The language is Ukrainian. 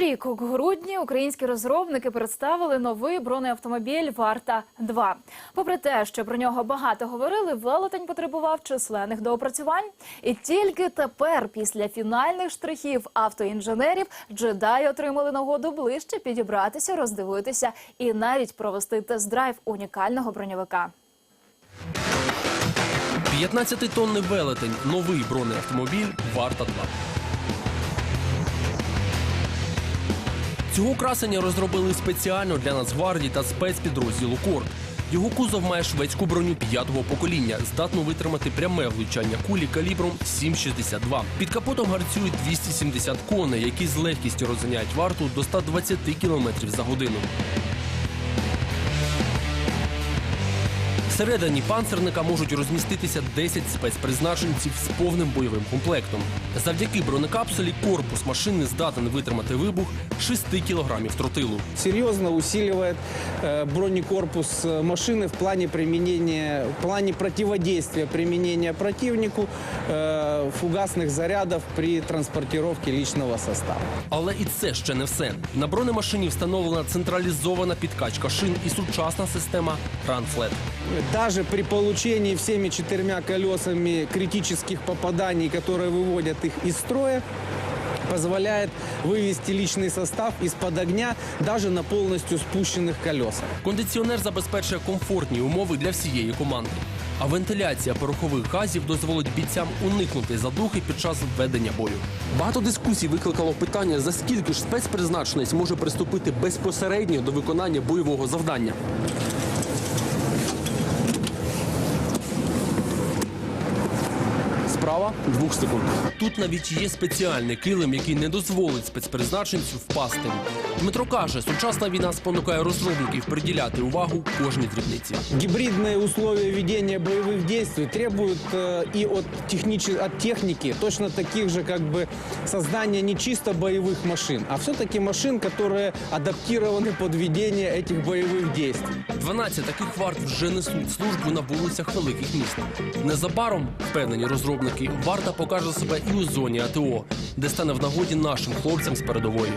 Торік у грудні українські розробники представили новий бронеавтомобіль Варта 2 Попри те, що про нього багато говорили, велетень потребував численних доопрацювань. І тільки тепер, після фінальних штрихів автоінженерів, джедаї отримали нагоду ближче підібратися, роздивитися і навіть провести тест-драйв унікального броньовика. 15-тонний велетень, новий бронеавтомобіль Варта 2. Цього красення розробили спеціально для Нацгвардії та спецпідрозділу Корд. Його кузов має шведську броню п'ятого покоління, здатну витримати пряме влучання кулі калібром 7,62. Під капотом гарцюють 270 коней, які з легкістю розганяють варту до 120 км за годину. Всередині панцерника можуть розміститися 10 спецпризначенців з повним бойовим комплектом. Завдяки бронекапсулі корпус машини здатен витримати вибух 6 кілограмів тротилу. серьезно усиливает э, бронекорпус э, машины в плане применения, в плане противодействия применения противнику э, фугасных зарядов при транспортировке личного состава. Але і це ще не все. На бронемашині встановлена централізована підкачка шин і сучасна система RunFlat. Даже при получении всеми четырьмя колесами критических попаданий, которые выводят их из строя, позволяет вывести личный состав из-под огня даже на полностью спущенных колесах. Кондиціонер забезпечує комфортні умови для всієї команди. А вентиляція порохових газів дозволить бійцям уникнути задухи під час ведення бою. Багато дискусій викликало питання, за скільки ж спецпризначенець може приступити безпосередньо до виконання бойового завдання. Справа двох секунд. Тут навіть є спеціальний килим, який не дозволить спецпризначенцю впасти. Дмитро каже, сучасна війна спонукає розробників приділяти увагу кожній дрібниці. Гибридные условия ведения боевых действий требуют э, и от, техниче- от техники точно таких же как бы создания не чисто боевых машин, а все-таки машин, которые адаптированы под ведение этих боевых действий. 12 таких варт вже несуть службу на вулицях великих міст. Незабаром, впевнені розробники, варта покаже себе і у зоні АТО, де стане в нагоді нашим хлопцям з передової.